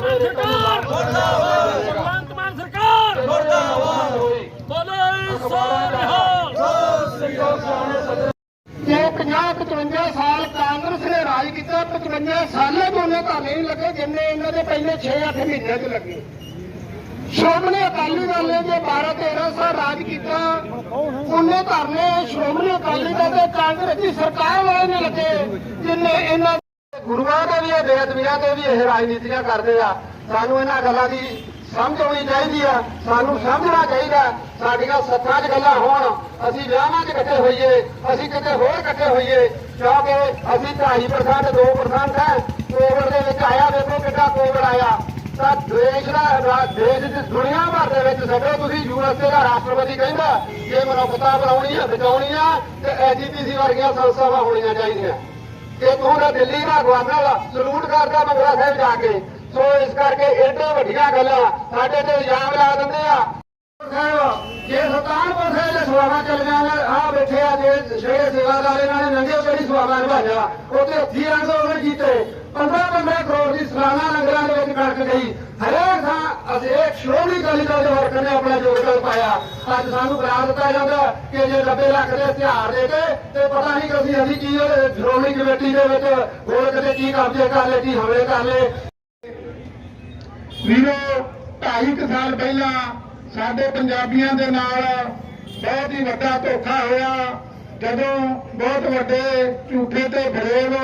ਸਰਕਾਰ। ਮੁਰਦਾਬਾਦ ਭਗਵੰਤ ਮਾਨ ਸਰਕਾਰ। ਮੁਰਦਾਬਾਦ ਬੋਲੇ ਸੋਨਿਹਾਲ ਜੇ 50 55 ਸਾਲ ਕਾਂਗਰਸ ਨੇ ਰਾਜ ਕੀਤਾ 55 ਸਾਲਾਂ ਤੋਂ ਉਹਨੇ ਤਾਂ ਨਹੀਂ ਲੱਗੇ, ਜਿੰਨੇ ਇਹਨਾਂ ਦੇ ਪਹਿਲੇ 6-8 ਮਹੀਨੇ ਚ ਲੱਗੇ। ਸ਼੍ਰੋਮਣੀ ਅਕਾਲੀ ਦਲ ਨੇ ਜੇ 12-13 ਸਾਲ ਰਾਜ ਕੀਤਾ, ਉਹਨੇ ਧਰਨੇ ਸ਼੍ਰੋਮਣੀ ਅਕਾਲੀ ਦਲ ਤੇ ਕਾਂਗਰਸ ਦੀ ਸਰਕਾਰ ਵਾਲੇ ਨੇ ਲੱਗੇ, ਜਿੰਨੇ ਇਹਨਾਂ ਗੁਰੂਆਂ ਦੇ ਵੀ ਇਹ ਬੇਅਦਬੀਆਂ ਤੇ ਵੀ ਇਹ ਰਾਜਨੀਤੀਆਂ ਕਰਦੇ ਆ। ਸਾਨੂੰ ਇਹਨਾਂ ਗੱਲਾਂ ਦੀ ਸਮਝ ਆਉਣੀ ਚਾਹੀਦੀ ਆ। ਸਾਨੂੰ ਸਮਝਣਾ ਚਾਹੀਦਾ। ਸਾਡੀਆਂ ਸੱਥਾਂ 'ਚ ਗੱਲਾਂ ਹੋਣ, ਅਸੀਂ ਵਿਆਹਾਂ 'ਚ ਇਕੱਠੇ ਹੋਈਏ, ਅਸੀਂ ਕਿਤੇ ਹੋਰ ਇਕੱਠੇ ਹੋਈਏ, ਕਿਉਂਕਿ ਅਸੀਂ 2.5% 2% ਹੈ। ਕੋਵਿਡ ਦੇ ਵਿੱਚ ਆਇਆ, ਵੇਖੋ ਕਿੱਡਾ ਕੋਵਿਡ ਆਇਆ। ਤਾਂ ਦੇਸ਼ ਦਾ ਦੇਸ਼ ਦੀ ਦੁਨੀਆ ਭਰ ਦੇ ਵਿੱਚ ਸਭੇ ਤੁਸੀਂ ਯੂਐਸਏ ਦਾ ਰਾਸ਼ਟਰਪਤੀ ਕਹਿੰਦਾ, ਜੇ ਮਨੁੱਖਤਾ ਬਣਾਉਣੀ ਹੈ ਬਚਾਉਣੀ ਆ, ਤੇ ਐਜੀਪੀਸੀ ਵਰਗੀਆਂ ਸੰਸਥਾਵਾਂ ਹੋਣੀਆਂ ਚਾਹੀਦੀਆਂ। ਕਿ ਤੂੰ ਤਾਂ ਦਿੱਲੀ ਦਾ ਗਵਰਨਰ ਸਲੂਟ ਕਰਦਾ ਮੰਗਲਾ ਸਾਹਿਬ ਜਾ ਕੇ। ਸੋ ਇਸ ਕਰਕੇ ਏਡੇ ਵੱਡੀਆਂ ਗੱਲਾਂ ਸਾਡੇ ਤੇ ਇਲਜ਼ਾਮ ਲਾ ਦਿੰਦੇ ਆ। ਜੇ ਸੁਲਤਾਨਪੁਰ ਸਾਹਿਬ ਦੇ ਸਵਾਲਾਂ ਚੱਲ ਜਾਣ ਆ ਬੈਠੇ ਆ, ਜੇ ਜਿਹੜੇ ਸੇਵਾਦਾਰ ਇਹਨਾਂ ਨੇ ਨੰਗੇ ਕਿਹੜੀ ਸਵਾਲਾਂ ਨਿਭਾਇਆ ਉਹਦੇ ਹੱਥੀ ਰੰਗ ਉਹਨੇ ਕੀਤੇ। 15 15 ਕਰੋੜ ਦੀ ਸਾਲਾਨਾ ਲੰਗਰਾਂ ਦੇ ਵਿੱਚ ਕਣਕ ਗਈ। ਹਰੇਕ ਥਾਂ ਅਸੀਂ ਇੱਕ ਸ਼੍ਰੋਮਣੀ ਅਕਾਲੀ ਦਲ ਦੇ ਵਰਕਰ ਨੇ ਆਪਣਾ ਯੋਗਦਾਨ ਪਾਇਆ। ਅੱਜ ਸਾਨੂੰ ਬਣਾ ਦਿੱਤਾ ਜਾਂਦਾ ਕਿ ਜੇ 90 ਲੱਖ ਦੇ ਹਥਿਆਰ ਦੇ ਕੇ ਤੇ ਪਤਾ ਨਹੀਂ ਕਿ ਅਸੀਂ ਕੀ ਸ਼੍ਰੋਮਣੀ ਕਮੇਟੀ ਦੇ ਵਿੱਚ ਹੋਰ ਕਿਤੇ ਕੀ ਕਬਜ਼ੇ ਕਰ ਲਏ, ਕੀ ਹਮਲੇ ਕਰ ਲਏ। ਵੀਰੋ, ਢਾਈ ਕੁ ਸਾਲ ਪਹਿਲਾਂ ਸਾਡੇ ਪੰਜਾਬੀਆਂ ਦੇ ਨਾਲ ਬਹੁਤ ਹੀ ਵੱਡਾ ਧੋਖਾ ਹੋਇਆ। ਜਦੋਂ ਬਹੁਤ ਵੱਡੇ ਝੂਠੇ ਤੇ ਫਰੇਬ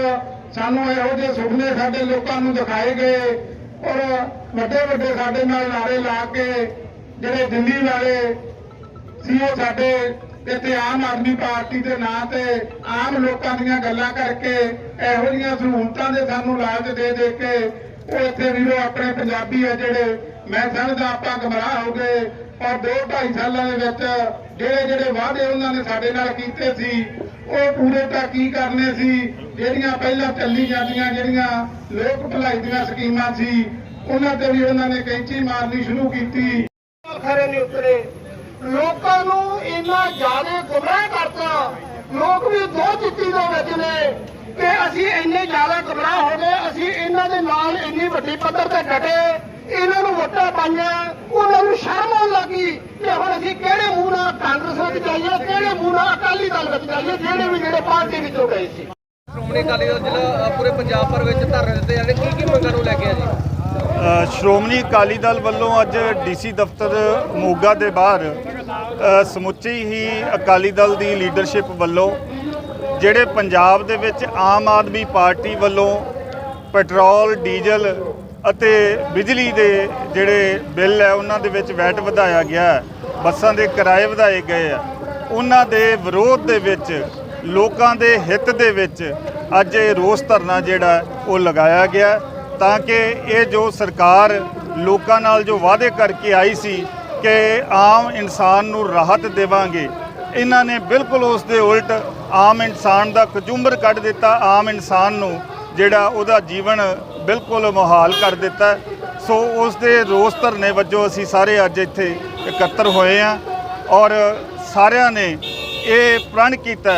ਸਾਨੂੰ ਇਹੋ ਜਿਹੇ ਸੁਪਨੇ ਸਾਡੇ ਲੋਕਾਂ ਨੂੰ ਦਿਖਾਏ ਗਏ ਔਰ ਵੱਡੇ ਵੱਡੇ ਸਾਡੇ ਨਾਲ ਨਾਰੇ ਲਾ ਕੇ ਜਿਹੜੇ ਦਿੱਲੀ ਵਾਲੇ ਸੀ ਉਹ ਸਾਡੇ ਇੱਥੇ ਆਮ ਆਦਮੀ ਪਾਰਟੀ ਦੇ ਨਾਂ ਤੇ ਆਮ ਲੋਕਾਂ ਦੀਆਂ ਗੱਲਾਂ ਕਰਕੇ ਇਹੋ ਜਿਹੀਆਂ ਸਹੂਲਤਾਂ ਦੇ ਸਾਨੂੰ ਲਾਲਚ ਦੇ ਦੇ ਕੇ ਉਹ ਇੱਥੇ ਵੀਰੋ ਆਪਣੇ ਪੰਜਾਬੀ ਆ ਜਿਹੜੇ ਮੈਂ ਸਮਝਦਾ ਆਪਾਂ ਗਮਰਾਹ ਹੋ ਗਏ ਔਰ ਦੋ ਢਾਈ ਸਾਲਾਂ ਦੇ ਵਿੱਚ ਜਿਹੜੇ ਜਿਹੜੇ ਵਾਅਦੇ ਉਹਨਾਂ ਨੇ ਸਾਡੇ ਨਾਲ ਕੀਤੇ ਸੀ, ਉਹ ਪੂਰੇ ਤਾਂ ਕੀ ਕਰਨੇ ਸੀ? ਜਿਹੜੀਆਂ ਪਹਿਲਾਂ ਚੱਲੀ ਜਾਂਦੀਆਂ, ਜਿਹੜੀਆਂ ਲੋਕ ਭਲਾਈ ਦੀਆਂ ਸਕੀਮਾਂ ਸੀ, ਉਹਨਾਂ ਤੇ ਵੀ ਉਹਨਾਂ ਨੇ ਕੈਂਚੀ ਮਾਰਨੀ ਸ਼ੁਰੂ ਕੀਤੀ। ਖਰੇ ਨਹੀਂ ਉਤਰੇ। ਲੋਕਾਂ ਨੂੰ ਇੰਨਾ ਜ਼ਿਆਦਾ ਗੁੰਮਰਾਹ ਕਰਤਾ। ਲੋਕ ਵੀ ਦੋ ਚਿੱਤੀ ਦੇ ਵਿੱਚ ਨੇ ਕਿ ਅਸੀਂ ਇੰਨੇ ਜ਼ਿਆਦਾ ਗੁੰਮਰਾਹ ਹੋ ਗਏ, ਅਸੀਂ ਇਹਨਾਂ ਦੇ ਨਾਲ ਇੰਨੀ ਵੱਡੀ ਪੱਧਰ ਤੇ ਡਟੇ, ਇਹਨਾਂ ਨੂੰ ਵੋਟਾਂ ਪਾਈਆਂ, ਉਹਨਾਂ ਨੂੰ ਸ਼ਰਮ ਆਉਣ ਲੱਗੀ ਕਿ ਹੁਣ ਅਸੀਂ ਕਿਹੜੇ ਮੂੰਹ ਨਾਲ ਕਾਂਗਰਸ ਵਿੱਚ ਜਾਈਏ, ਕਿਹੜੇ ਮੂੰਹ ਨਾਲ ਅਕਾਲੀ ਦਲ ਵਿੱਚ ਜਾਈਏ, ਜਿਹੜੇ ਵੀ ਜਿਹੜੇ ਪਾਰਟੀ ਵਿੱਚੋਂ ਗਏ ਸੀ। ਸ਼੍ਰੋਮਣੀ ਅਕਾਲੀ ਦਲ ਜ਼ਿਲ੍ਹਾ ਪੂਰੇ ਪੰਜਾਬ ਭਰ ਵਿੱਚ ਧਰਨੇ ਦਿੱਤੇ ਜਾਂਦੇ ਕੀ ਕੀ ਮੰਗਾਂ ਨੂੰ ਲੈ ਕੇ ਆ ਜੀ? ਸ਼੍ਰੋਮਣੀ ਅਕਾਲੀ ਦਲ ਵੱਲੋਂ ਅੱਜ ਡੀਸੀ ਦਫ਼ਤਰ ਮੋਗਾ ਦੇ ਬਾਹਰ ਸਮੁੱਚੀ ਹੀ ਅਕਾਲੀ ਦਲ ਦੀ ਲੀਡਰਸ਼ਿਪ ਵੱਲੋਂ, ਜਿਹੜੇ ਪੰਜਾਬ ਦੇ ਵਿੱਚ ਆਮ ਆਦਮੀ ਪਾਰਟੀ ਵੱਲੋਂ ਪੈਟਰੋਲ, ਡੀਜ਼ਲ ਅਤੇ ਬਿਜਲੀ ਦੇ ਜਿਹੜੇ ਬਿੱਲ ਹੈ, ਉਹਨਾਂ ਦੇ ਵਿੱਚ ਵੈਟ ਵਧਾਇਆ ਗਿਆ ਬੱਸਾਂ ਦੇ ਕਿਰਾਏ ਵਧਾਏ ਗਏ ਆ ਉਹਨਾਂ ਦੇ ਵਿਰੋਧ ਦੇ ਵਿੱਚ ਲੋਕਾਂ ਦੇ ਹਿੱਤ ਦੇ ਵਿੱਚ ਅੱਜ ਇਹ ਰੋਸ ਧਰਨਾ ਜਿਹੜਾ ਉਹ ਲਗਾਇਆ ਗਿਆ ਤਾਂ ਕਿ ਇਹ ਜੋ ਸਰਕਾਰ ਲੋਕਾਂ ਨਾਲ ਜੋ ਵਾਅਦੇ ਕਰਕੇ ਆਈ ਸੀ ਕਿ ਆਮ ਇਨਸਾਨ ਨੂੰ ਰਾਹਤ ਦੇਵਾਂਗੇ, ਇਹਨਾਂ ਨੇ ਬਿਲਕੁਲ ਉਸ ਦੇ ਉਲਟ ਆਮ ਇਨਸਾਨ ਦਾ ਕਚੁੰਬਰ ਕੱਢ ਦਿੱਤਾ, ਆਮ ਇਨਸਾਨ ਨੂੰ ਜਿਹੜਾ ਉਹਦਾ ਜੀਵਨ ਬਿਲਕੁਲ ਮੁਹਾਲ ਕਰ ਦਿੱਤਾ ਸੋ ਉਸ ਦੇ ਰੋਸ ਧਰਨੇ ਵਜੋਂ ਅਸੀਂ ਸਾਰੇ ਅੱਜ ਇੱਥੇ ਇਕੱਤਰ ਹੋਏ ਹਾਂ ਔਰ ਸਾਰਿਆਂ ਨੇ ਇਹ ਪ੍ਰਣ ਕੀਤਾ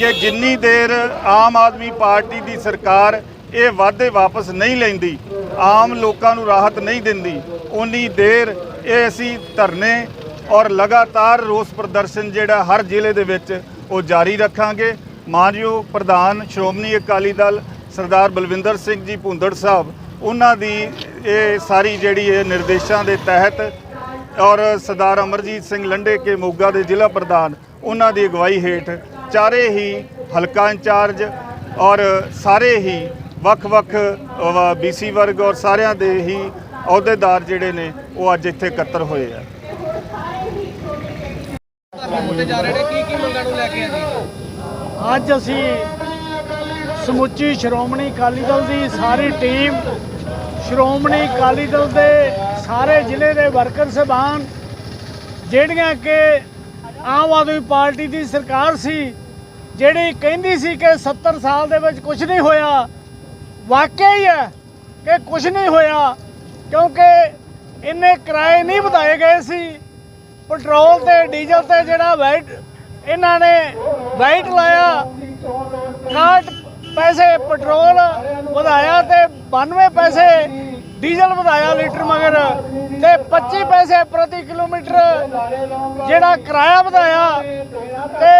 ਕਿ ਜਿੰਨੀ ਦੇਰ ਆਮ ਆਦਮੀ ਪਾਰਟੀ ਦੀ ਸਰਕਾਰ ਇਹ ਵਾਅਦੇ ਵਾਪਸ ਨਹੀਂ ਲੈਂਦੀ, ਆਮ ਲੋਕਾਂ ਨੂੰ ਰਾਹਤ ਨਹੀਂ ਦਿੰਦੀ ਉਨੀ ਦੇਰ ਇਹ ਅਸੀਂ ਧਰਨੇ ਔਰ ਲਗਾਤਾਰ ਰੋਸ ਪ੍ਰਦਰਸ਼ਨ ਜਿਹੜਾ ਹਰ ਜ਼ਿਲ੍ਹੇ ਦੇ ਵਿੱਚ ਉਹ ਜਾਰੀ ਰੱਖਾਂਗੇ। ਮਾਨਯੋਗ ਪ੍ਰਧਾਨ ਸ਼੍ਰੋਮਣੀ ਅਕਾਲੀ ਦਲ ਸਰਦਾਰ ਬਲਵਿੰਦਰ ਸਿੰਘ ਜੀ ਭੁੰਦੜ ਸਾਹਿਬ, ਉਹਨਾਂ ਦੀ ਇਹ ਸਾਰੀ ਜਿਹੜੀ ਇਹ ਨਿਰਦੇਸ਼ਾਂ ਦੇ ਤਹਿਤ ਔਰ ਸਰਦਾਰ ਅਮਰਜੀਤ ਸਿੰਘ ਲੰਡੇ ਕੇ ਮੋਗਾ ਦੇ ਜ਼ਿਲ੍ਹਾ ਪ੍ਰਧਾਨ, ਉਹਨਾਂ ਦੀ ਅਗਵਾਈ ਹੇਠ ਚਾਰੇ ਹੀ ਹਲਕਾ ਇੰਚਾਰਜ ਔਰ ਸਾਰੇ ਹੀ ਵੱਖ-ਵੱਖ ਬੀਸੀ ਵਰਗ ਔਰ ਸਾਰਿਆਂ ਦੇ ਹੀ ਅਹੁਦੇਦਾਰ ਜਿਹੜੇ ਨੇ, ਉਹ ਅੱਜ ਇੱਥੇ ਇਕੱਤਰ ਹੋਏ ਆ। ਅੱਜ ਅਸੀਂ ਸਮੁੱਚੀ ਸ਼੍ਰੋਮਣੀ ਅਕਾਲੀ ਦਲ ਦੀ ਸਾਰੀ ਟੀਮ, ਸ਼੍ਰੋਮਣੀ ਅਕਾਲੀ ਦਲ ਦੇ ਸਾਰੇ ਜ਼ਿਲ੍ਹੇ ਦੇ ਵਰਕਰ ਸਹਿਬਾਨ, ਜਿਹੜੀਆਂ ਕਿ ਆਮ ਆਦਮੀ ਪਾਰਟੀ ਦੀ ਸਰਕਾਰ ਸੀ, ਜਿਹੜੀ ਕਹਿੰਦੀ ਸੀ ਕਿ 70 ਸਾਲ ਦੇ ਵਿੱਚ ਕੁਝ ਨਹੀਂ ਹੋਇਆ। ਵਾਕਿਆ ਹੀ ਹੈ ਕਿ ਕੁਝ ਨਹੀਂ ਹੋਇਆ, ਕਿਉਂਕਿ ਇੰਨੇ ਕਿਰਾਏ ਨਹੀਂ ਵਧਾਏ ਗਏ ਸੀ। ਪੈਟਰੋਲ ਤੇ, ਡੀਜ਼ਲ ਤੇ ਜਿਹੜਾ ਵੈਟ, ਇਹਨਾਂ ਨੇ ਵੈਟ ਲਾਇਆ। 61 ਪੈਸੇ ਪੈਟਰੋਲ ਵਧਾਇਆ ਤੇ 92 ਪੈਸੇ ਡੀਜ਼ਲ ਵਧਾਇਆ ਲੀਟਰ ਮਗਰ ਤੇ 25 ਪੈਸੇ ਪ੍ਰਤੀ ਕਿਲੋਮੀਟਰ ਜਿਹੜਾ ਕਿਰਾਇਆ ਵਧਾਇਆ ਤੇ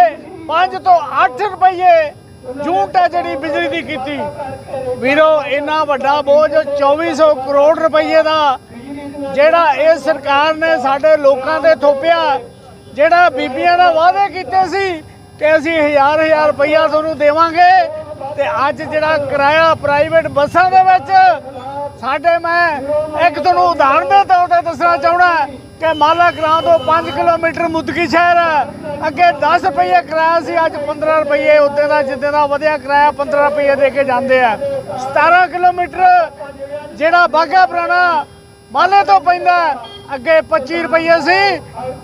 5 ਤੋਂ 8 ਰੁਪਏ ਜੂਟ ਹੈ ਜਿਹੜੀ ਬਿਜਲੀ ਦੀ ਕੀਤੀ। ਵੀਰੋ, ਇੰਨਾ ਵੱਡਾ ਬੋਝ 2400 ਕਰੋੜ ਰੁਪਏ ਦਾ ਜਿਹੜਾ ਇਹ ਸਰਕਾਰ ਨੇ ਸਾਡੇ ਲੋਕਾਂ ਤੇ ਥੋਪਿਆ, ਜਿਹੜਾ ਬੀਬੀਆਂ ਨਾਲ ਵਾਅਦੇ ਕੀਤੇ ਸੀ ਕਿ ਅਸੀਂ ਹਜ਼ਾਰ ਹਜ਼ਾਰ ਰੁਪਈਆ ਤੁਹਾਨੂੰ ਦੇਵਾਂਗੇ ਤੇ ਅੱਜ ਜਿਹੜਾ ਕਿਰਾਇਆ ਪ੍ਰਾਈਵੇਟ ਬੱਸਾਂ ਦੇ ਵਿੱਚ ਸਾਡੇ ਮੈਂ ਇੱਕ ਤੁਹਾਨੂੰ ਉਦਾਹਰਨ ਦੇ ਤੌਰ ਤੇ ਦੱਸਣਾ ਚਾਹੁੰਦਾ ਕਿ ਮਾਲਾ ਕਲਾਂ ਤੋਂ 5 ਕਿਲੋਮੀਟਰ ਮੁਦਕੀ ਸ਼ਹਿਰ ਹੈ। ਅੱਗੇ 10 ਰੁਪਏ ਕਿਰਾਇਆ ਸੀ, ਅੱਜ 15 ਰੁਪਏ ਉੱਤੇ ਦਾ, ਜਿੱਦੇ ਦਾ ਵਧਿਆ ਕਿਰਾਇਆ 15 ਰੁਪਏ ਦੇ ਕੇ ਜਾਂਦੇ ਆ। 17 ਕਿਲੋਮੀਟਰ ਜਿਹੜਾ ਬਾਗਾ ਪੁਰਾਣਾ ਮਾਲੇ ਤੋਂ ਪੈਂਦਾ ਅੱਗੇ 25 ਰੁਪਏ ਸੀ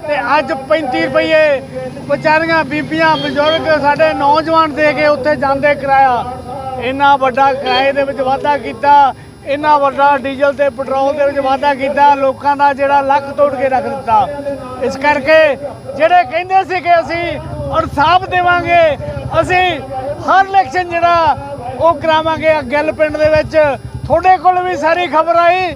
ਤੇ ਅੱਜ 35 ਰੁਪਏ ਵਿਚਾਰੀਆਂ, ਬੀਬੀਆਂ, ਬਜ਼ੁਰਗ ਸਾਡੇ ਨੌਜਵਾਨ ਦੇ ਕੇ ਉੱਥੇ ਜਾਂਦੇ ਕਿਰਾਇਆ। ਇੰਨਾ ਵੱਡਾ ਕਿਰਾਏ ਦੇ ਵਿੱਚ ਵਾਧਾ ਕੀਤਾ। ਇੰਨਾ ਵੱਡਾ ਡੀਜ਼ਲ ਤੇ ਪੈਟਰੋਲ ਦੇ ਵਿੱਚ ਵਾਧਾ ਕੀਤਾ, ਲੋਕਾਂ ਦਾ ਜਿਹੜਾ ਲੱਕ ਤੋੜ ਕੇ ਰੱਖ ਦਿੱਤਾ। ਇਸ ਕਰਕੇ ਜਿਹੜੇ ਕਹਿੰਦੇ ਸੀ ਕਿ ਅਸੀਂ ਇਨਸਾਫ ਦੇਵਾਂਗੇ, ਅਸੀਂ ਹਰ ਇਲੈਕਸ਼ਨ ਜਿਹੜਾ ਉਹ ਕਰਾਵਾਂਗੇ। ਗਿੱਲ ਪਿੰਡ ਦੇ ਵਿੱਚ ਤੁਹਾਡੇ ਕੋਲ ਵੀ ਸਾਰੀ ਖਬਰ ਆਈ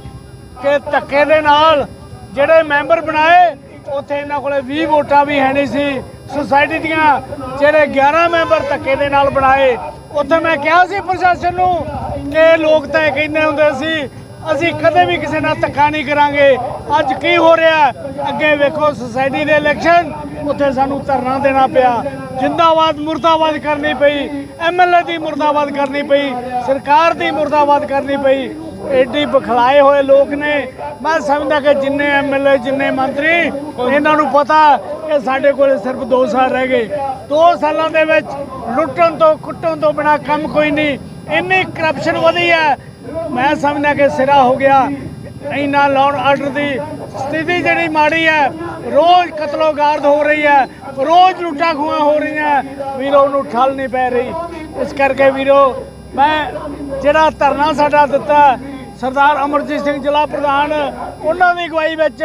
ਕਿ ਧੱਕੇ ਦੇ ਨਾਲ ਜਿਹੜੇ ਮੈਂਬਰ ਬਣਾਏ, ਉੱਥੇ ਇਹਨਾਂ ਕੋਲੇ 20 ਵੋਟਾਂ ਵੀ ਹੈ ਨਹੀਂ ਸੀ। ਸੁਸਾਇਟੀ ਦੀਆਂ ਜਿਹੜੇ 11 ਮੈਂਬਰ ਧੱਕੇ ਦੇ ਨਾਲ ਬਣਾਏ, ਉੱਥੇ ਮੈਂ ਕਿਹਾ ਸੀ ਪ੍ਰਸ਼ਾਸਨ ਨੂੰ ਕਿ ਲੋਕ ਤਾਂ ਇਹ ਕਹਿੰਦੇ ਹੁੰਦੇ ਸੀ, ਅਸੀਂ ਕਦੇ ਵੀ ਕਿਸੇ ਨਾਲ ਧੱਕਾ ਨਹੀਂ ਕਰਾਂਗੇ। ਅੱਜ ਕੀ ਹੋ ਰਿਹਾ ਅੱਗੇ ਵੇਖੋ ਸੁਸਾਇਟੀ ਦੇ ਇਲੈਕਸ਼ਨ ਉੱਥੇ ਸਾਨੂੰ ਧਰਨਾ ਦੇਣਾ ਪਿਆ। ਜਿੰਦਾਬਾਦ ਮੁਰਦਾਬਾਦ ਕਰਨੀ ਪਈ ਐਮਐਲਏ ਦੀ ਮੁਰਦਾਬਾਦ ਕਰਨੀ ਪਈ, ਸਰਕਾਰ ਦੀ ਮੁਰਦਾਬਾਦ ਕਰਨੀ ਪਈ। ਐਡੀ ਬਖਲਾਏ ਹੋਏ ਲੋਕ ਨੇ। ਮੈਂ ਸਮਝਦਾ ਕਿ ਜਿੰਨੇ ਐਮਐਲਏ ਜਿੰਨੇ ਮੰਤਰੀ, ਇਹਨਾਂ ਨੂੰ ਪਤਾ ਕਿ ਸਾਡੇ ਕੋਲ ਸਿਰਫ 2 ਸਾਲ ਰਹਿ ਗਏ। 2 ਸਾਲਾਂ ਦੇ ਵਿੱਚ ਲੁੱਟਣ ਤੋਂ, ਕੁੱਟਣ ਤੋਂ ਬਿਨਾ ਕੰਮ ਕੋਈ ਨਹੀਂ। ਇੰਨੀ ਕਰਪਸ਼ਨ ਵਧੀ ਹੈ। ਮੈਂ ਸਮਝਦਾ ਕਿ ਸਿਰਾ ਹੋ ਗਿਆ। ਇੰਨਾ ਲਾਉਣ ਆਰਡਰ ਦੀ ਸਥਿਤੀ ਜਿਹੜੀ ਮਾੜੀ ਹੈ, ਰੋਜ਼ ਕਤਲੋਗਾਰਦ ਹੋ ਰਹੀ ਹੈ, ਰੋਜ਼ ਲੁੱਟਾਂ ਖੋਹਾਂ ਹੋ ਰਹੀਆਂ ਵੀਰੋ ਨੂੰ ਠੱਲ ਨਹੀਂ ਪੈ ਰਹੀ। ਇਸ ਕਰਕੇ ਵੀਰੋ, ਮੈਂ ਜਿਹੜਾ ਧਰਨਾ ਸਾਡਾ ਦਿੱਤਾ ਸਰਦਾਰ ਅਮਰਜੀਤ ਸਿੰਘ ਜ਼ਿਲ੍ਹਾ ਪ੍ਰਧਾਨ, ਉਹਨਾਂ ਦੀ ਅਗਵਾਈ ਵਿੱਚ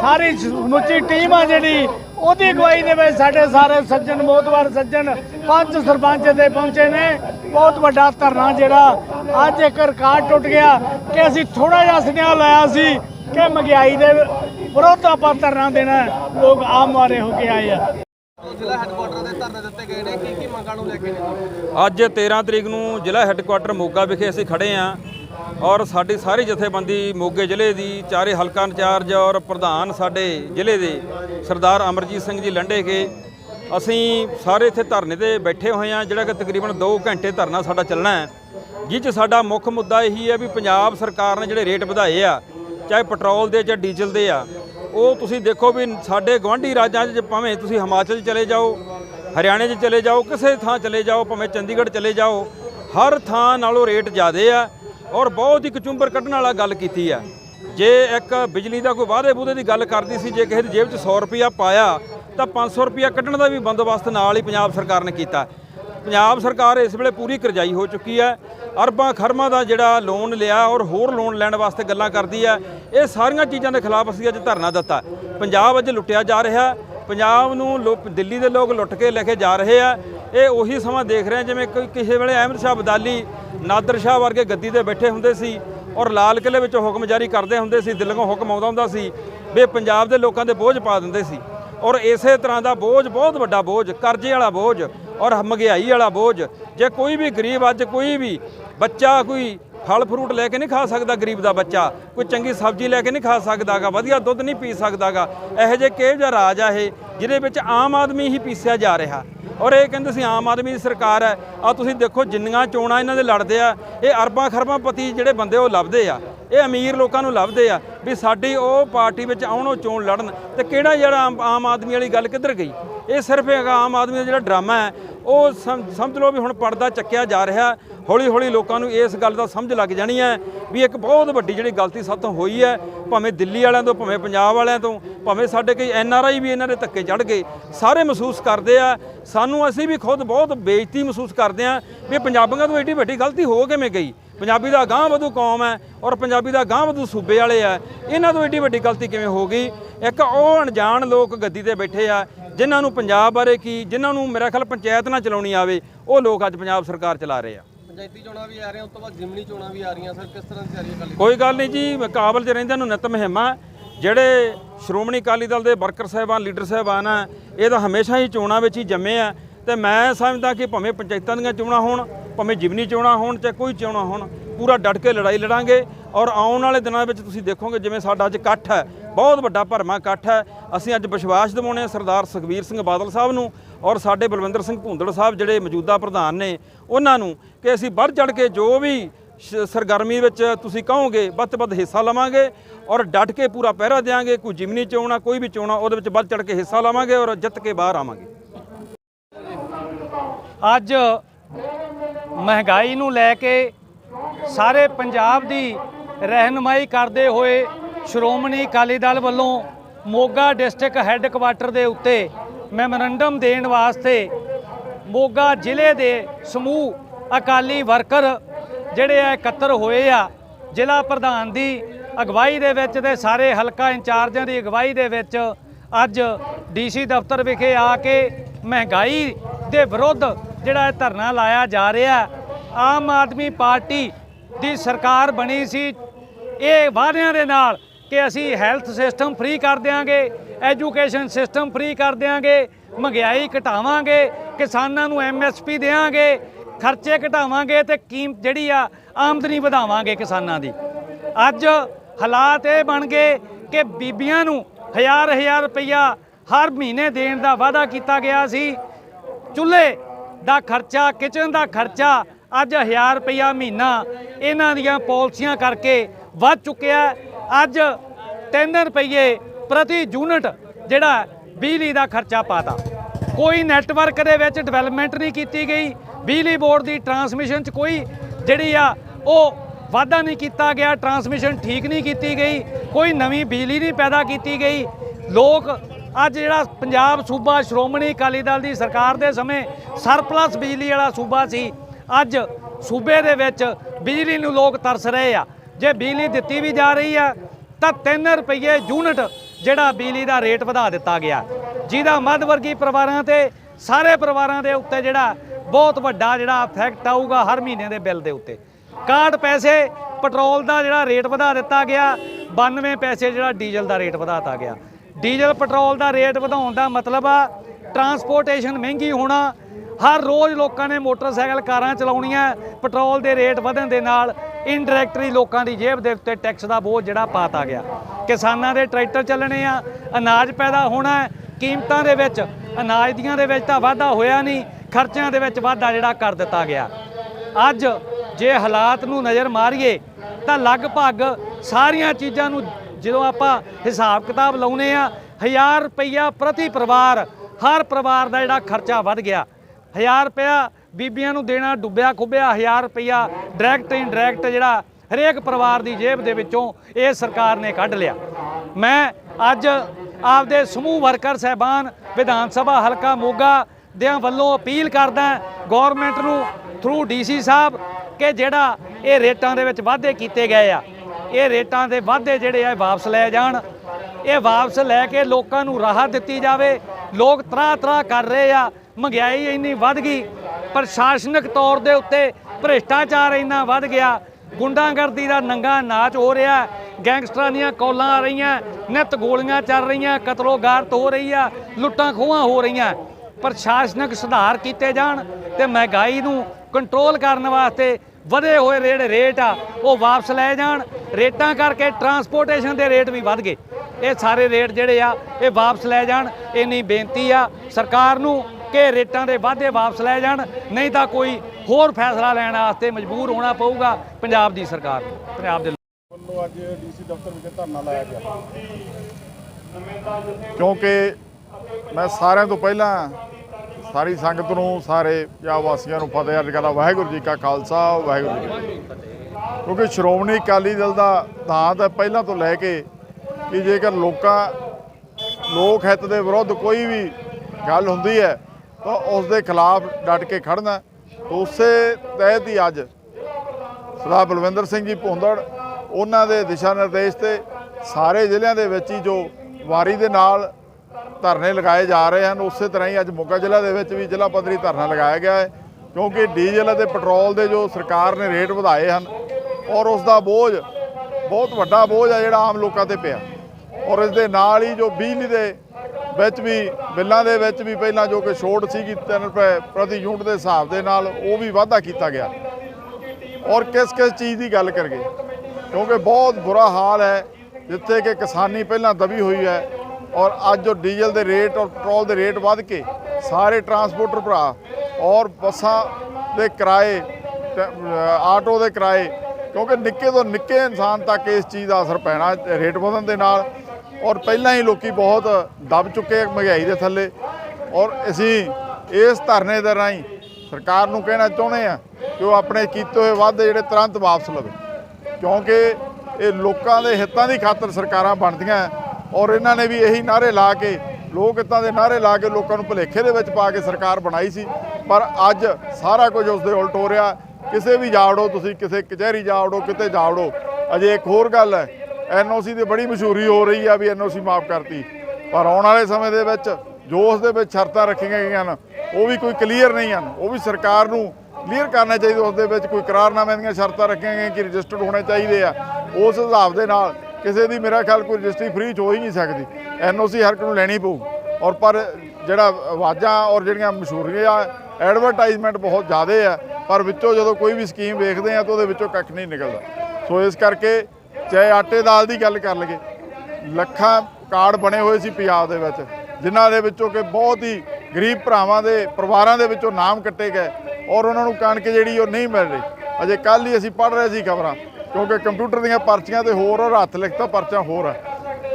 ਸਾਰੀ ਸਮੁੱਚੀ ਟੀਮ ਆ ਜਿਹੜੀ ਉਹਦੀ ਅਗਵਾਈ ਦੇ ਵਿੱਚ ਸਾਡੇ ਸਾਰੇ ਸੱਜਣ ਮੋਤਵਾਰ ਸੱਜਣ ਪੰਜ ਸਰਪੰਚ ਦੇ ਪਹੁੰਚੇ ਨੇ। ਬਹੁਤ ਵੱਡਾ ਧਰਨਾ ਜਿਹੜਾ ਅੱਜ ਇੱਕ ਰਿਕਾਰਡ ਟੁੱਟ ਗਿਆ ਕਿ ਅਸੀਂ ਥੋੜਾ ਜਿਹਾ ਸੁਨੇਹਾ ਲਾਇਆ ਸੀ ਕਿ ਮਹਿੰਗਾਈ ਦੇ ਵਿਰੁੱਧ ਆਪਾਂ ਧਰਨਾ ਦੇਣਾ। ਲੋਕ ਆਮ ਵਾਰੇ ਹੋ ਕੇ ਆਏ ਆ। ਜ਼ਿਲ੍ਹਾ ਹੈੱਡਕੁਆਟਰ ਦੇ ਧਰਨੇ ਦਿੱਤੇ ਗਏ ਨੇ। ਕੀ ਕੀ ਮੰਗਾਂ ਨੂੰ ਲੈ ਕੇ ਨੇ? ਅੱਜ 13 ਤਰੀਕ ਨੂੰ ਜ਼ਿਲ੍ਹਾ ਹੈੱਡਕੁਆਟਰ ਮੋਗਾ ਵਿਖੇ ਅਸੀਂ ਖੜੇ ਆਂ ਔਰ ਸਾਡੀ ਸਾਰੀ ਜਥੇਬੰਦੀ ਮੋਗੇ ਜ਼ਿਲ੍ਹੇ ਦੀ, ਚਾਰੇ ਹਲਕਾ ਇੰਚਾਰਜ ਔਰ ਪ੍ਰਧਾਨ ਸਾਡੇ ਜ਼ਿਲ੍ਹੇ ਦੇ, ਸਰਦਾਰ ਅਮਰਜੀਤ ਸਿੰਘ ਜੀ ਲੰਡੇ ਕੇ। ਅਸੀਂ ਸਾਰੇ ਇੱਥੇ ਧਰਨੇ ਤੇ ਬੈਠੇ ਹੋਏ ਆਂ ਜਿਹੜਾ ਕਿ ਤਕਰੀਬਨ 2 ਘੰਟੇ ਧਰਨਾ ਸਾਡਾ ਚੱਲਣਾ ਹੈ। ਜਿਹ 'ਚ ਸਾਡਾ ਮੁੱਖ ਮੁੱਦਾ ਇਹੀ ਹੈ ਵੀ ਪੰਜਾਬ ਸਰਕਾਰ ਨੇ ਜਿਹੜੇ ਰੇਟ ਵਧਾਏ ਆ, ਚਾਹੇ ਪੈਟਰੋਲ ਦੇ ਚਾਹੇ ਡੀਜ਼ਲ ਦੇ ਆ, ਉਹ ਤੁਸੀਂ ਦੇਖੋ ਵੀ ਸਾਡੇ ਗਵਾਂਢੀ ਰਾਜਾਂ 'ਚ ਭਾਵੇਂ ਤੁਸੀਂ ਹਿਮਾਚਲ 'ਚ ਚਲੇ ਜਾਓ, ਹਰਿਆਣੇ 'ਚ ਚਲੇ ਜਾਓ, ਕਿਸੇ ਥਾਂ ਚਲੇ ਜਾਓ, ਭਾਵੇਂ ਚੰਡੀਗੜ੍ਹ ਚਲੇ ਜਾਓ, ਹਰ ਥਾਂ ਨਾਲੋਂ ਰੇਟ ਜ਼ਿਆਦੇ ਆ। ਔਰ ਬਹੁਤ ਹੀ ਕਚੁੰਬਰ ਕੱਢਣ ਵਾਲਾ ਗੱਲ ਕੀਤੀ ਹੈ ਜੇ ਇੱਕ ਬਿਜਲੀ ਦਾ ਕੋਈ ਵਾਅਦੇ ਬੂਦੇ ਦੀ ਗੱਲ ਕਰਦੀ ਸੀ, ਜੇ ਕਿਸੇ ਦੀ ਜੇਬ 'ਚ 100 ਰੁਪਿਆ ਪਾਇਆ, ਤਾਂ 500 ਰੁਪਿਆ ਕੱਢਣ ਦਾ ਵੀ ਬੰਦੋਬਸਤ ਨਾਲ ਹੀ ਪੰਜਾਬ ਸਰਕਾਰ ਨੇ ਕੀਤਾ। ਪੰਜਾਬ ਸਰਕਾਰ ਇਸ ਵੇਲੇ ਪੂਰੀ ਕਰਜ਼ਾਈ ਹੋ ਚੁੱਕੀ ਹੈ ਅਰਬਾਂ ਖਰਮਾਂ ਦਾ ਜਿਹੜਾ ਲੋਨ ਲਿਆ ਔਰ ਹੋਰ ਲੋਨ ਲੈਣ ਵਾਸਤੇ ਗੱਲਾਂ ਕਰਦੀ ਹੈ ਇਹ ਸਾਰੀਆਂ ਚੀਜ਼ਾਂ ਦੇ ਖਿਲਾਫ ਅਸੀਂ ਅੱਜ ਧਰਨਾ ਦਿੱਤਾ। ਪੰਜਾਬ ਅੱਜ ਲੁੱਟਿਆ ਜਾ ਰਿਹਾ। ਪੰਜਾਬ ਨੂੰ ਲੋ- ਦਿੱਲੀ ਦੇ ਲੋਕ ਲੁੱਟ ਕੇ ਲੈ ਕੇ ਜਾ ਰਹੇ ਆ। ਇਹ ਉਹੀ ਸਮਾਂ ਦੇਖ ਰਹੇ ਜਿਵੇਂ ਕੋਈ ਕਿਸੇ ਵੇਲੇ ਅਹਿਮਦ ਸ਼ਾਹ ਅਬਦਾਲੀ ਨਾਦਰ ਸ਼ਾਹ ਵਰਗੇ ਗੱਦੀ ਤੇ ਬੈਠੇ ਹੁੰਦੇ ਸੀ ਔਰ ਲਾਲ ਕਿਲੇ ਵਿੱਚੋਂ ਹੁਕਮ ਜਾਰੀ ਕਰਦੇ ਹੁੰਦੇ ਸੀ, ਦਿੱਲੀੋਂ ਹੁਕਮ ਆਉਂਦਾ ਹੁੰਦਾ ਸੀ ਵੀ ਪੰਜਾਬ ਦੇ ਲੋਕਾਂ ਦੇ ਬੋਝ ਪਾ ਦਿੰਦੇ ਸੀ। ਔਰ ਇਸੇ ਤਰ੍ਹਾਂ ਦਾ ਬੋਝ, ਬਹੁਤ ਵੱਡਾ ਬੋਝ, ਕਰਜ਼ੇ ਵਾਲਾ ਬੋਝ ਔਰ ਮਹਿੰਗਾਈ ਵਾਲਾ ਬੋਝ, ਜੇ ਕੋਈ ਵੀ ਗਰੀਬ ਅੱਜ ਕੋਈ ਵੀ ਬੱਚਾ ਕੋਈ ਫਲ ਫਰੂਟ ਲੈ ਕੇ ਨਹੀਂ ਖਾ ਸਕਦਾ ਗਰੀਬ ਦਾ ਬੱਚਾ, ਕੋਈ ਚੰਗੀ ਸਬਜ਼ੀ ਲੈ ਕੇ ਨਹੀਂ ਖਾ ਸਕਦਾਗਾ, ਵਧੀਆ ਦੁੱਧ ਨਹੀਂ ਪੀ ਸਕਦਾਗਾ, ਇਹੋ ਜਿਹੇ ਕਿਹੋ ਜਿਹਾ ਰਾਜ ਆ ਇਹ, ਜਿਹਦੇ ਵਿੱਚ ਆਮ ਆਦਮੀ ਹੀ ਪੀਸਿਆ ਜਾ ਰਿਹਾ। ਔਰ ਇਹ ਕਹਿੰਦੇ ਸੀ ਆਮ ਆਦਮੀ ਦੀ ਸਰਕਾਰ ਹੈ। ਆ ਤੁਸੀਂ ਦੇਖੋ ਜਿੰਨੀਆਂ ਚੋਣਾਂ ਇਹਨਾਂ ਦੇ ਲੜਦੇ ਆ, ਇਹ ਅਰਬਾਂ ਖਰਬਾਂ ਪਤੀ ਜਿਹੜੇ ਬੰਦੇ ਉਹ ਲੱਭਦੇ ਆ। ਇਹ ਅਮੀਰ ਲੋਕਾਂ ਨੂੰ ਲੱਭਦੇ ਆ ਵੀ ਸਾਡੀ ਉਹ ਪਾਰਟੀ ਵਿੱਚ ਆਉਣ, ਉਹ ਚੋਣ ਲੜਨ। ਤੇ ਕਿਹੜਾ ਜਿਹੜਾ ਆਮ- ਆਮ ਆਦਮੀ ਵਾਲੀ ਗੱਲ ਕਿੱਧਰ ਗਈ? ਇਹ ਸਿਰਫ ਹੈਗਾ ਆਮ ਆਦਮੀ ਦਾ ਜਿਹੜਾ ਡਰਾਮਾ ਹੈ ਉਹ ਸਮ- ਸਮਝ ਲਓ ਵੀ ਹੁਣ ਪਰਦਾ ਚੱਕਿਆ ਜਾ ਰਿਹਾ। ਹੌਲੀ ਹੌਲੀ ਲੋਕਾਂ ਨੂੰ ਇਸ ਗੱਲ ਦਾ ਸਮਝ ਲੱਗ ਜਾਣੀ ਹੈ ਵੀ ਇੱਕ ਬਹੁਤ ਵੱਡੀ ਜਿਹੜੀ ਗਲਤੀ ਸਾਤੋਂ ਹੋਈ ਹੈ, ਭਾਵੇਂ ਦਿੱਲੀ ਵਾਲਿਆਂ ਤੋਂ, ਭਾਵੇਂ ਪੰਜਾਬ ਵਾਲਿਆਂ ਤੋਂ, ਭਾਵੇਂ ਸਾਡੇ ਕਈ ਐਨ ਆਰ ਆਈ ਵੀ ਇਹਨਾਂ ਦੇ ਧੱਕੇ ਚੜ ਗਏ। ਸਾਰੇ ਮਹਿਸੂਸ ਕਰਦੇ ਆ। ਸਾਨੂੰ ਅਸੀਂ ਵੀ ਖੁਦ ਬਹੁਤ ਬੇਇੱਜ਼ਤੀ ਮਹਿਸੂਸ ਕਰਦੇ ਆ ਵੀ ਪੰਜਾਬੀਆਂ ਤੋਂ ਏਡੀ ਵੱਡੀ ਗਲਤੀ ਹੋ ਕਿਵੇਂ ਗਈ? ਪੰਜਾਬੀ ਦਾ ਗਾਂਹ ਵਧੂ ਕੌਮ ਹੈ ਔਰ ਪੰਜਾਬੀ ਦਾ ਗਾਂਹ ਵਧੂ ਸੂਬੇ ਵਾਲੇ ਆ ਇਹਨਾਂ ਤੋਂ ਏਡੀ ਵੱਡੀ ਗਲਤੀ ਕਿਵੇਂ ਹੋ ਗਈ? ਇੱਕ ਉਹ ਅਣਜਾਣ ਲੋਕ ਗੱਦੀ ਤੇ ਬੈਠੇ ਆ ਜਿਨ੍ਹਾਂ ਨੂੰ ਪੰਜਾਬ ਬਾਰੇ ਕੀ ਜਿਨ੍ਹਾਂ ਨੂੰ ਮੇਰਾ ਖਿਆਲ ਪੰਚਾਇਤ ਨਾ ਚਲਾਉਣੀ ਆਵੇ ਉਹ ਲੋਕ ਅੱਜ ਪੰਜਾਬ ਸਰਕਾਰ ਚਲਾ ਰਹੇ ਆ। ਪੰਚਾਇਤੀ ਚੋਣਾਂ ਵੀ ਆ ਰਹੀਆਂ ਉਸ ਤੋਂ ਬਾਅਦ ਜ਼ਿਮਨੀ ਚੋਣਾਂ ਵੀ ਆ ਰਹੀਆਂ ਸਰ ਕਿਸ ਤਰ੍ਹਾਂ ਤਿਆਰੀ ਅਕਾਲੀ ਦਲ ਕੋਈ ਗੱਲ ਨਹੀਂ ਜੀ ਕਾਬਲ 'ਚ ਰਹਿੰਦਿਆਂ ਨੂੰ ਨਿਤ ਮਹਿਮਾ ਜਿਹੜੇ ਸ਼੍ਰੋਮਣੀ ਅਕਾਲੀ ਦਲ ਦੇ ਵਰਕਰ ਸਾਹਿਬਾਨ ਲੀਡਰ ਸਾਹਿਬਾਨ ਆ ਇਹ ਤਾਂ ਹਮੇਸ਼ਾ ਹੀ ਚੋਣਾਂ ਵਿੱਚ ਹੀ ਜੰਮੇ ਆ। ਤੇ ਮੈਂ ਸਮਝਦਾ ਕਿ ਭਾਵੇਂ ਪੰਚਾਇਤਾਂ ਦੀਆਂ ਚੋਣਾਂ ਹੋਣ ਭਾਵੇਂ ਜਿਮਨੀ ਚੋਣਾਂ ਹੋਣ ਚਾਹੇ ਕੋਈ ਚੋਣਾਂ ਹੋਣ ਪੂਰਾ ਡਟ ਕੇ ਲੜਾਈ ਲੜਾਂਗੇ। ਔਰ ਆਉਣ ਵਾਲੇ ਦਿਨਾਂ ਵਿੱਚ ਤੁਸੀਂ ਦੇਖੋਗੇ ਜਿਵੇਂ ਸਾਡਾ ਅੱਜ ਇਕੱਠ ਹੈ ਬਹੁਤ ਵੱਡਾ ਭਰਮਾ ਇਕੱਠ ਹੈ। ਅਸੀਂ ਅੱਜ ਵਿਸ਼ਵਾਸ ਦਿਵਾਉਣੇ ਸਰਦਾਰ ਸੁਖਬੀਰ ਸਿੰਘ ਬਾਦਲ ਸਾਹਿਬ ਨੂੰ ਔਰ ਸਾਡੇ ਬਲਵਿੰਦਰ ਸਿੰਘ ਭੁੰਦੜ ਸਾਹਿਬ ਜਿਹੜੇ ਮੌਜੂਦਾ ਪ੍ਰਧਾਨ ਨੇ, ਉਹਨਾਂ ਨੂੰ ਕਿ ਅਸੀਂ ਵੱਧ ਚੜ ਕੇ ਜੋ ਵੀ ਸ਼- ਸਰਗਰਮੀ ਵਿੱਚ ਤੁਸੀਂ ਕਹੋਗੇ, ਵੱਧ ਤੋਂ ਵੱਧ ਹਿੱਸਾ ਲਵਾਂਗੇ ਔਰ ਡਟ ਕੇ ਪੂਰਾ ਪਹਿਰਾ ਦੇਵਾਂਗੇ ਕੋਈ ਜਿਮਨੀ ਚੋਣਾ, ਕੋਈ ਵੀ ਚੋਣਾ, ਉਹਦੇ ਵਿੱਚ ਵੱਧ ਚੜ ਕੇ ਹਿੱਸਾ ਲਵਾਂਗੇ ਔਰ ਜਿੱਤ ਕੇ ਬਾਹਰ ਆਵਾਂਗੇ। ਅੱਜ ਮਹਿੰਗਾਈ ਨੂੰ ਲੈ ਕੇ ਸਾਰੇ ਪੰਜਾਬ ਦੀ ਰਹਿਨਮਾਈ ਕਰਦੇ ਹੋਏ ਸ਼੍ਰੋਮਣੀ ਅਕਾਲੀ ਦਲ ਵੱਲੋਂ ਮੋਗਾ ਡਿਸਟ੍ਰਿਕਟ ਹੈੱਡਕੁਆਟਰ ਦੇ ਉੱਤੇ ਮੈਮੋਰੰਡਮ ਦੇਣ ਵਾਸਤੇ ਮੋਗਾ ਜ਼ਿਲ੍ਹੇ ਦੇ ਸਮੂਹ ਅਕਾਲੀ ਵਰਕਰ ਜਿਹੜੇ ਆ ਇਕੱਤਰ ਹੋਏ ਆ, ਜ਼ਿਲ੍ਹਾ ਪ੍ਰਧਾਨ ਦੀ ਅਗਵਾਈ ਦੇ ਵਿੱਚ ਤੇ ਸਾਰੇ ਹਲਕਾ ਇੰਚਾਰਜਾਂ ਦੀ ਅਗਵਾਈ ਦੇ ਵਿੱਚ ਅੱਜ ਡੀਸੀ ਦਫ਼ਤਰ ਵਿਖੇ ਆ ਕੇ ਮਹਿੰਗਾਈ ਦੇ ਵਿਰੁੱਧ ਜਿਹੜਾ ਇਹ ਧਰਨਾ ਲਾਇਆ ਜਾ ਰਿਹਾ, ਆਮ ਆਦਮੀ ਪਾਰਟੀ ਦੀ ਸਰਕਾਰ ਬਣੀ ਸੀ, ਇਹ ਵਾਅਦਿਆਂ ਦੇ ਨਾਲ ਕਿ ਅਸੀਂ ਹੈਲਥ ਸਿਸਟਮ ਫ੍ਰੀ ਕਰ ਦਿਆਂਗੇ, ਐਜੂਕੇਸ਼ਨ ਸਿਸਟਮ ਫ੍ਰੀ ਕਰ ਦਿਆਂਗੇ, ਮਹਿੰਗਾਈ ਘਟਾਵਾਂਗੇ, ਕਿਸਾਨਾਂ ਨੂੰ ਐਮਐਸਪੀ ਦੇਵਾਂਗੇ ਖਰਚੇ ਘਟਾਵਾਂਗੇ ਤੇ ਕੀਮਤ ਜਿਹੜੀ ਆ, ਆਮਦਨੀ ਵਧਾਵਾਂਗੇ ਕਿਸਾਨਾਂ ਦੀ। ਅੱਜ ਹਾਲਾਤ ਇਹ ਬਣ ਗਏ ਕਿ ਬੀਬੀਆਂ ਨੂੰ ਹਜ਼ਾਰ ਹਜ਼ਾਰ ਰੁਪਈਆ ਹਰ ਮਹੀਨੇ ਦੇਣ ਦਾ ਵਾਅਦਾ ਕੀਤਾ ਗਿਆ ਸੀ। ਚੁੱਲ੍ਹੇ ਦਾ ਖਰਚਾ, ਕਿਚਨ ਦਾ ਖਰਚਾ ਅੱਜ 1000 ਰੁਪਇਆ ਮਹੀਨਾ ਇਹਨਾਂ ਦੀਆਂ ਪਾਲਿਸੀਆਂ ਕਰਕੇ ਵੱਧ ਚੁੱਕਿਆ। ਅੱਜ 3 ਰੁਪਏ ਪ੍ਰਤੀ ਯੂਨਿਟ ਜਿਹੜਾ ਬਿਜਲੀ ਦਾ ਖਰਚਾ ਪਾਤਾ। ਕੋਈ ਨੈਟਵਰਕ ਦੇ ਵਿੱਚ ਡਿਵੈਲਪਮੈਂਟ ਨਹੀਂ ਕੀਤੀ ਗਈ। ਬਿਜਲੀ ਬੋਰਡ ਦੀ ਟਰਾਂਸਮਿਸ਼ਨ 'ਚ ਕੋਈ ਜਿਹੜੀ ਆ, ਉਹ ਵਾਧਾ ਨਹੀਂ ਕੀਤਾ ਗਿਆ, ਟਰਾਂਸਮਿਸ਼ਨ ਠੀਕ ਨਹੀਂ ਕੀਤੀ ਗਈ, ਕੋਈ ਨਵੀਂ ਬਿਜਲੀ ਨਹੀਂ ਪੈਦਾ ਕੀਤੀ ਗਈ। ਲੋਕ ਅੱਜ ਜਿਹੜਾ ਪੰਜਾਬ ਸੂਬਾ ਸ਼੍ਰੋਮਣੀ ਅਕਾਲੀ ਦਲ ਦੀ ਸਰਕਾਰ ਦੇ ਸਮੇਂ ਸਰਪਲਸ ਬਿਜਲੀ ਵਾਲਾ ਸੂਬਾ ਸੀ, ਅੱਜ ਸੂਬੇ ਦੇ ਵਿੱਚ ਬਿਜਲੀ ਨੂੰ ਲੋਕ ਤਰਸ ਰਹੇ ਆ। ਜੇ ਬਿਜਲੀ ਦਿੱਤੀ ਵੀ ਜਾ ਰਹੀ ਆ, ਤਾਂ 3 ਰੁਪਏ ਯੂਨਿਟ ਜਿਹੜਾ ਬਿਜਲੀ ਦਾ ਰੇਟ ਵਧਾ ਦਿੱਤਾ ਗਿਆ। ਜਿਹਦਾ ਮੱਧ ਵਰਗੀ ਪਰਿਵਾਰਾਂ ਤੇ, ਸਾਰੇ ਪਰਿਵਾਰਾਂ ਦੇ ਉੱਤੇ ਜਿਹੜਾ ਬਹੁਤ ਵੱਡਾ ਜਿਹੜਾ ਇਫੈਕਟ ਆਊਗਾ ਹਰ ਮਹੀਨੇ ਦੇ ਬਿੱਲ ਦੇ ਉੱਤੇ। 61 ਪੈਸੇ, ਪੈਟਰੋਲ ਦਾ ਜਿਹੜਾ ਰੇਟ ਵਧਾ ਦਿੱਤਾ ਗਿਆ 92 ਪੈਸੇ ਜਿਹੜਾ ਡੀਜ਼ਲ ਦਾ ਰੇਟ ਵਧਾਤਾ ਗਿਆ। ਡੀਜ਼ਲ, ਪੈਟਰੋਲ ਦਾ ਰੇਟ ਵਧਾਉਣ ਦਾ ਮਤਲਬ ਆ, ਟਰਾਂਸਪੋਰਟੇਸ਼ਨ ਮਹਿੰਗੀ ਹੋਣਾ, ਹਰ ਰੋਜ਼ ਲੋਕਾਂ ਨੇ ਮੋਟਰਸਾਈਕਲ ਕਾਰਾਂ ਚਲਾਉਣੀਆਂ, ਪੈਟਰੋਲ ਦੇ ਰੇਟ ਵਧਣ ਦੇ ਨਾਲ ਇਨਡਾਇਰੈਕਟਲੀ ਲੋਕਾਂ ਦੀ ਜੇਬ ਦੇ ਉੱਤੇ ਟੈਕਸ ਦਾ ਬੋਝ ਜਿਹੜਾ ਪਾਤਾ ਗਿਆ। ਕਿਸਾਨਾਂ ਦੇ ਟਰੈਕਟਰ ਚੱਲਣੇ ਆ, ਅਨਾਜ ਪੈਦਾ ਹੋਣਾ ਕੀਮਤਾਂ ਦੇ ਵਿੱਚ, ਅਨਾਜ ਦੀਆਂ ਦੇ ਵਿੱਚ ਤਾਂ ਵਾਧਾ ਹੋਇਆ ਨਹੀਂ, ਖਰਚਿਆਂ ਦੇ ਵਿੱਚ ਵਾਧਾ ਜਿਹੜਾ ਕਰ ਦਿੱਤਾ ਗਿਆ। ਅੱਜ ਜੇ ਹਾਲਾਤ ਨੂੰ ਨਜ਼ਰ ਮਾਰੀਏ, ਤਾਂ ਲਗਭਗ ਸਾਰੀਆਂ ਚੀਜ਼ਾਂ ਨੂੰ ਜਦੋਂ ਆਪਾਂ ਹਿਸਾਬ ਕਿਤਾਬ ਲਾਉਨੇ ਆ 1000 ਰੁਪਈਆ ਪ੍ਰਤੀ ਪਰਿਵਾਰ, ਹਰ ਪਰਿਵਾਰ ਦਾ ਜਿਹੜਾ ਖਰਚਾ ਵੱਧ ਗਿਆ। 1000 ਰੁਪਇਆ ਬੀਬੀਆਂ ਨੂੰ ਦੇਣਾ, ਡੁੱਬਿਆ ਖੁੱਬਿਆ 1000 ਰੁਪਈਆ ਡਾਇਰੈਕਟ ਇਨਡਾਇਰੈਕਟ ਜਿਹੜਾ ਹਰੇਕ ਪਰਿਵਾਰ ਦੀ ਜੇਬ ਦੇ ਵਿੱਚੋਂ ਇਹ ਸਰਕਾਰ ਨੇ ਕੱਢ ਲਿਆ। ਮੈਂ ਅੱਜ ਆਪਦੇ ਸਮੂਹ ਵਰਕਰ ਸਹਿਬਾਨ, ਵਿਧਾਨ ਸਭਾ ਹਲਕਾ ਮੋਗਾ ਦਿਆਂ ਵੱਲੋਂ ਅਪੀਲ ਕਰਦਾ ਗਵਰਨਮੈਂਟ ਨੂੰ ਥਰੂ ਡੀਸੀ ਸਾਹਿਬ ਕਿ ਜਿਹੜਾ ਇਹ ਰੇਟਾਂ ਦੇ ਵਿੱਚ ਵਾਧੇ ਕੀਤੇ ਗਏ ਆ, ਇਹ ਰੇਟਾਂ ਦੇ ਵਾਧੇ ਜਿਹੜੇ ਆ ਵਾਪਸ ਲੈ ਜਾਣ। ਇਹ ਵਾਪਸ ਲੈ ਕੇ ਲੋਕਾਂ ਨੂੰ ਰਾਹਤ ਦਿੱਤੀ ਜਾਵੇ। ਲੋਕ ਤਰਾ ਤਰਾ ਕਰ ਰਹੇ ਆ। ਮਹਿੰਗਾਈ ਇੰਨੀ ਵੱਧ ਗਈ, ਪ੍ਰਸ਼ਾਸਨਿਕ ਤੌਰ ਦੇ ਉੱਤੇ ਭ੍ਰਿਸ਼ਟਾਚਾਰ ਇੰਨਾ ਵੱਧ ਗਿਆ, ਗੁੰਡਾਗਰਦੀ ਦਾ ਨੰਗਾ ਨਾਚ ਹੋ ਰਿਹਾ, ਗੈਂਗਸਟਰਾਂ ਦੀਆਂ ਕੌਲਾਂ ਆ ਰਹੀਆਂ, ਨਿਤ ਗੋਲੀਆਂ ਚੱਲ ਰਹੀਆਂ ਕਤਲੋਗਾਰਤ ਹੋ ਰਹੀ ਆ, ਲੁੱਟਾਂ ਖੋਹਾਂ ਹੋ ਰਹੀਆਂ, ਪ੍ਰਸ਼ਾਸਨਿਕ ਸੁਧਾਰ ਕੀਤੇ ਜਾਣ ਤੇ ਮਹਿੰਗਾਈ ਨੂੰ ਕੰਟਰੋਲ ਕਰਨ ਵਾਸਤੇ ਵਧੇ ਹੋਏ ਜਿਹੜੇ ਰੇਟ ਆ, ਉਹ ਵਾਪਸ ਲੈ ਜਾਣ, ਰੇਟਾਂ ਕਰਕੇ ਟਰਾਂਸਪੋਰਟੇਸ਼ਨ ਦੇ ਰੇਟ ਵੀ ਵੱਧ ਗਏ। ਇਹ ਸਾਰੇ ਰੇਟ ਜਿਹੜੇ ਆ, ਇਹ ਵਾਪਸ ਲੈ ਜਾਣ, ਇੰਨੀ ਬੇਨਤੀ ਆ, ਸਰਕਾਰ ਨੂੰ ਕਿ ਰੇਟਾਂ ਦੇ ਵਾਧੇ ਵਾਪਸ ਲੈ ਜਾਣ ਨਹੀਂ ਤਾਂ ਕੋਈ ਹੋਰ ਫੈਸਲਾ ਲੈਣ ਵਾਸਤੇ ਮਜਬੂਰ ਹੋਣਾ ਪਊਗਾ ਪੰਜਾਬ ਦੀ ਸਰਕਾਰ ਨੂੰ ਪੰਜਾਬ ਦੇ ਵੱਲੋਂ ਅੱਜ ਡੀਸੀ ਦਫ਼ਤਰ ਵਿਖੇ ਧਰਨਾ ਲਾਇਆ ਗਿਆ। ਕਿਉਂਕਿ ਮੈਂ ਸਾਰਿਆਂ ਤੋਂ ਪਹਿਲਾਂ ਸਾਰੀ ਸੰਗਤ ਨੂੰ ਸਾਰੇ ਪੰਜਾਬ ਵਾਸੀਆਂ ਨੂੰ ਫਤਿਹ ਅਰਜ਼ ਕਰਦਾ ਵਾਹਿਗੁਰੂ ਜੀ ਕਾ ਖਾਲਸਾ ਵਾਹਿਗੁਰੂ ਜੀ ਕੀ ਫਤਿਹ। ਕਿਉਂਕਿ ਸ਼੍ਰੋਮਣੀ ਅਕਾਲੀ ਦਲ ਦਾ ਸਿਧਾਂਤ ਹੈ ਪਹਿਲਾਂ ਤੋਂ ਲੈ ਕੇ ਕਿ ਜੇਕਰ ਲੋਕਾਂ ਲੋਕ ਹਿੱਤ ਦੇ ਵਿਰੁੱਧ ਕੋਈ ਵੀ ਗੱਲ ਹੁੰਦੀ ਹੈ ਤਾਂ ਉਸ ਦੇ ਖਿਲਾਫ ਡਟ ਕੇ ਖੜਨਾ ਉਸੇ ਤਹਿਤ ਹੀ ਅੱਜ ਸਰਦਾਰ ਬਲਵਿੰਦਰ ਸਿੰਘ ਜੀ ਭੁੰਦੜ ਉਹਨਾਂ ਦੇ ਦਿਸ਼ਾ ਨਿਰਦੇਸ਼ ਤੇ ਸਾਰੇ ਜ਼ਿਲ੍ਹਿਆਂ ਦੇ ਵਿੱਚ ਹੀ ਜੋ ਵਾਰੀ ਦੇ ਨਾਲ ਧਰਨੇ ਲਗਾਏ ਜਾ ਰਹੇ ਹਨ, ਉਸੇ ਤਰ੍ਹਾਂ ਹੀ ਅੱਜ ਮੋਗਾ ਜ਼ਿਲ੍ਹਾ ਦੇ ਵਿੱਚ ਵੀ ਜ਼ਿਲ੍ਹਾ ਪੱਧਰੀ ਧਰਨਾ ਲਗਾਇਆ ਗਿਆ ਹੈ। ਕਿਉਂਕਿ ਡੀਜ਼ਲ ਅਤੇ ਪੈਟਰੋਲ ਦੇ ਜੋ ਸਰਕਾਰ ਨੇ ਰੇਟ ਵਧਾਏ ਹਨ ਔਰ ਉਸ ਦਾ ਬੋਝ ਬਹੁਤ ਵੱਡਾ ਬੋਝ ਹੈ ਜਿਹੜਾ ਆਮ ਲੋਕਾਂ ਤੇ ਪਿਆ। ਔਰ ਇਸ ਦੇ ਨਾਲ ਹੀ ਜੋ ਬਿਜਲੀ ਦੇ ਵਿੱਚ ਵੀ ਬਿੱਲਾਂ ਦੇ ਵਿੱਚ ਵੀ ਪਹਿਲਾਂ ਜੋ ਕਿ ਛੋਟ ਸੀਗੀ 3 ਰੁਪਏ ਪ੍ਰਤੀ ਯੂਨਿਟ ਦੇ ਹਿਸਾਬ ਦੇ ਨਾਲ ਉਹ ਵੀ ਵਾਧਾ ਕੀਤਾ ਗਿਆ। ਔਰ ਕਿਸ ਕਿਸ ਚੀਜ਼ ਦੀ ਗੱਲ ਕਰੀਏ ਕਿਉਂਕਿ ਬਹੁਤ ਬੁਰਾ ਹਾਲ ਹੈ ਜਿੱਥੇ ਕਿ ਕਿਸਾਨੀ ਪਹਿਲਾਂ ਦਬੀ ਹੋਈ ਹੈ ਔਰ ਅੱਜ ਜੋ ਡੀਜ਼ਲ ਦੇ ਰੇਟ ਔਰ ਪੈਟਰੋਲ ਦੇ ਰੇਟ ਵੱਧ ਕੇ ਸਾਰੇ ਟਰਾਂਸਪੋਰਟਰ ਭਰਾ ਔਰ ਬੱਸਾਂ ਦੇ ਕਿਰਾਏ ਤੇ, ਆਟੋ ਦੇ ਕਿਰਾਏ ਕਿਉਂਕਿ ਨਿੱਕੇ ਤੋਂ ਨਿੱਕੇ ਇਨਸਾਨ ਤੱਕ ਇਸ ਚੀਜ਼ ਦਾ ਅਸਰ ਪੈਣਾ ਰੇਟ ਵਧਣ ਦੇ ਨਾਲ ਔਰ ਪਹਿਲਾਂ ਹੀ ਲੋਕੀ ਬਹੁਤ ਦਬ ਚੁੱਕੇ ਮਹਿੰਗਾਈ ਦੇ ਥੱਲੇ। ਔਰ ਅਸੀਂ ਇਸ ਧਰਨੇ ਦੇ ਰਾਹੀਂ ਸਰਕਾਰ ਨੂੰ ਕਹਿਣਾ ਚਾਹੁੰਦੇ ਆ ਕਿ ਉਹ ਆਪਣੇ ਕੀਤੇ ਹੋਏ ਵਾਅਦੇ ਜਿਹੜੇ ਤੁਰੰਤ ਵਾਪਸ ਲਵੇ। ਕਿਉਂਕਿ ਇਹ ਲੋਕਾਂ ਦੇ ਹਿੱਤਾਂ ਦੀ ਖਾਤਰ ਸਰਕਾਰਾਂ ਬਣਦੀਆਂ ਹੈ ਔਰ ਇਹਨਾਂ ਨੇ ਵੀ ਇਹੀ ਨਾਅਰੇ ਲਾ ਕੇ, ਲੋਕ ਹਿੱਤਾਂ ਦੇ ਨਾਅਰੇ ਲਾ ਕੇ ਲੋਕਾਂ ਨੂੰ ਭੁਲੇਖੇ ਦੇ ਵਿੱਚ ਪਾ ਕੇ ਸਰਕਾਰ ਬਣਾਈ ਸੀ। ਪਰ ਅੱਜ ਸਾਰਾ ਕੁਝ ਉਸ ਦੇ ਉਲਟ ਹੋ ਰਿਹਾ। ਕਿਸੇ ਵੀ ਜਾਵੜੋ ਤੁਸੀਂ, ਕਿਸੇ ਕਚਹਿਰੀ ਜਾਵੜੋ, ਕਿਤੇ ਜਾਵੜੋ, ਅਜੇ ਇੱਕ ਹੋਰ ਗੱਲ ਹੈ ਐਨਓਸੀ ਦੀ ਬੜੀ ਮਸ਼ਹੂਰੀ ਹੋ ਰਹੀ ਆ ਵੀ ਐਨਓਸੀ ਮਾਫ ਕਰਤੀ। ਪਰ ਆਉਣ ਵਾਲੇ ਸਮੇਂ ਦੇ ਵਿੱਚ ਜੋ ਉਸ ਦੇ ਵਿੱਚ ਸ਼ਰਤਾਂ ਰੱਖੀਆਂ ਗਈਆਂ ਹਨ, ਉਹ ਵੀ ਕੋਈ ਕਲੀਅਰ ਨਹੀਂ ਹਨ। ਉਹ ਵੀ ਸਰਕਾਰ ਨੂੰ ਕਲੀਅਰ ਕਰਨਾ ਚਾਹੀਦਾ, ਉਸ ਦੇ ਵਿੱਚ ਕੋਈ ਕਰਾਰਨਾਮੇ ਦੀਆਂ ਸ਼ਰਤਾਂ ਰੱਖੀਆਂ ਗਈਆਂ ਕਿ ਰਜਿਸਟਰਡ ਹੋਣੇ ਚਾਹੀਦੇ ਆ। ਉਸ ਹਿਸਾਬ ਦੇ ਨਾਲ ਕਿਸੇ ਦੀ ਮੇਰਾ ਖਿਆਲ ਕੋਈ ਰਜਿਸਟਰੀ ਫ੍ਰੀ ਚ ਹੋ ਹੀ ਨਹੀਂ ਸਕਦੀ। ਐਨਓਸੀ ਹਰ ਇੱਕ ਨੂੰ ਲੈਣੀ ਪਊ। ਔਰ ਪਰ ਜਿਹੜਾ ਆਵਾਜ਼ਾਂ ਔਰ ਜਿਹੜੀਆਂ ਮਸ਼ਹੂਰੀਆਂ ਐਡਵਰਟਾਈਜ਼ਮੈਂਟ ਬਹੁਤ ਜ਼ਿਆਦਾ ਆ। ਪਰ ਵਿੱਚੋਂ ਜਦੋਂ ਕੋਈ ਵੀ ਸਕੀਮ ਵੇਖਦੇ ਆ, ਤਾਂ ਉਹਦੇ ਵਿੱਚੋਂ ਕੱਖ ਨਹੀਂ ਨਿਕਲਦਾ। ਸੋ ਇਸ ਕਰਕੇ ਚਾਹੇ ਆਟੇ ਦਾਲ ਦੀ ਗੱਲ ਕਰ ਲਈਏ, ਲੱਖਾਂ ਕਾਰਡ ਬਣੇ ਹੋਏ ਸੀ ਪੰਜਾਬ ਦੇ ਵਿੱਚ, ਜਿਨ੍ਹਾਂ ਦੇ ਵਿੱਚੋਂ ਕਿ ਬਹੁਤ ਹੀ ਗਰੀਬ ਭਰਾਵਾਂ ਦੇ ਪਰਿਵਾਰਾਂ ਦੇ ਵਿੱਚੋਂ ਨਾਮ ਕੱਟੇ ਗਏ ਔਰ ਉਹਨਾਂ ਨੂੰ ਕਣਕ ਜਿਹੜੀ ਉਹ ਨਹੀਂ ਮਿਲ ਰਹੀ। ਅਜੇ ਕੱਲ ਹੀ ਅਸੀਂ ਪੜ੍ਹ ਰਹੇ ਸੀ ਖਬਰਾਂ, ਕਿਉਂਕਿ ਕੰਪਿਊਟਰ ਦੀਆਂ ਪਰਚੀਆਂ ਤੇ ਹੋਰ ਔਰ ਹੱਥ ਲਿਖਤਾ ਪਰਚਾ ਹੋਰ ਆ।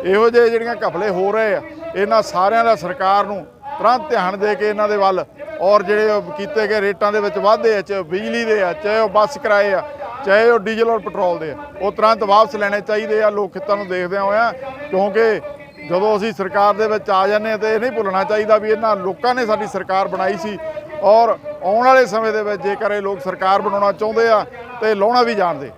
ਇਹੋ ਜਿਹੇ ਜਿਹੜੀਆਂ ਘਪਲੇ ਹੋ ਰਹੇ ਆ, ਇਹਨਾਂ ਸਾਰਿਆਂ ਦਾ ਸਰਕਾਰ ਨੂੰ ਤੁਰੰਤ ਧਿਆਨ ਦੇ ਕੇ ਇਹਨਾਂ ਦੇ ਵੱਲ ਔਰ ਜਿਹੜੇ ਕੀਤੇ ਗਏ ਰੇਟਾਂ ਦੇ ਵਿੱਚ ਵਾਧੇ ਆ, ਚਾਹੇ ਉਹ ਬਿਜਲੀ ਦੇ ਆ, ਚਾਹੇ ਉਹ ਬੱਸ ਕਿਰਾਏ ਆ ਚਾਹੇ ਉਹ ਡੀਜ਼ਲ ਔਰ ਪੈਟਰੋਲ ਦੇ ਆ। ਉਹ ਤੁਰੰਤ ਵਾਪਸ ਲੈਣੇ ਚਾਹੀਦੇ ਆ, ਲੋਕ ਖਿੱਤਾਂ ਨੂੰ ਦੇਖਦਿਆਂ ਹੋਇਆਂ ਕਿਉਂਕਿ ਜਦੋਂ ਅਸੀਂ ਸਰਕਾਰ ਦੇ ਵਿੱਚ ਆ ਜਾਂਦੇ ਹਾਂ ਤੇ ਇਹ ਨਹੀਂ ਭੁੱਲਣਾ ਚਾਹੀਦਾ ਵੀ ਇਹਨਾਂ ਲੋਕਾਂ ਨੇ ਸਾਡੀ ਸਰਕਾਰ ਬਣਾਈ ਸੀ। ਔਰ ਆਉਣ ਵਾਲੇ ਸਮੇਂ ਦੇ ਵਿੱਚ ਜੇਕਰ ਇਹ ਲੋਕ ਸਰਕਾਰ ਬਣਾਉਣਾ ਚਾਹੁੰਦੇ ਆ ਤੇ ਲਾਉਣਾ ਵੀ ਜਾਣਦੇ।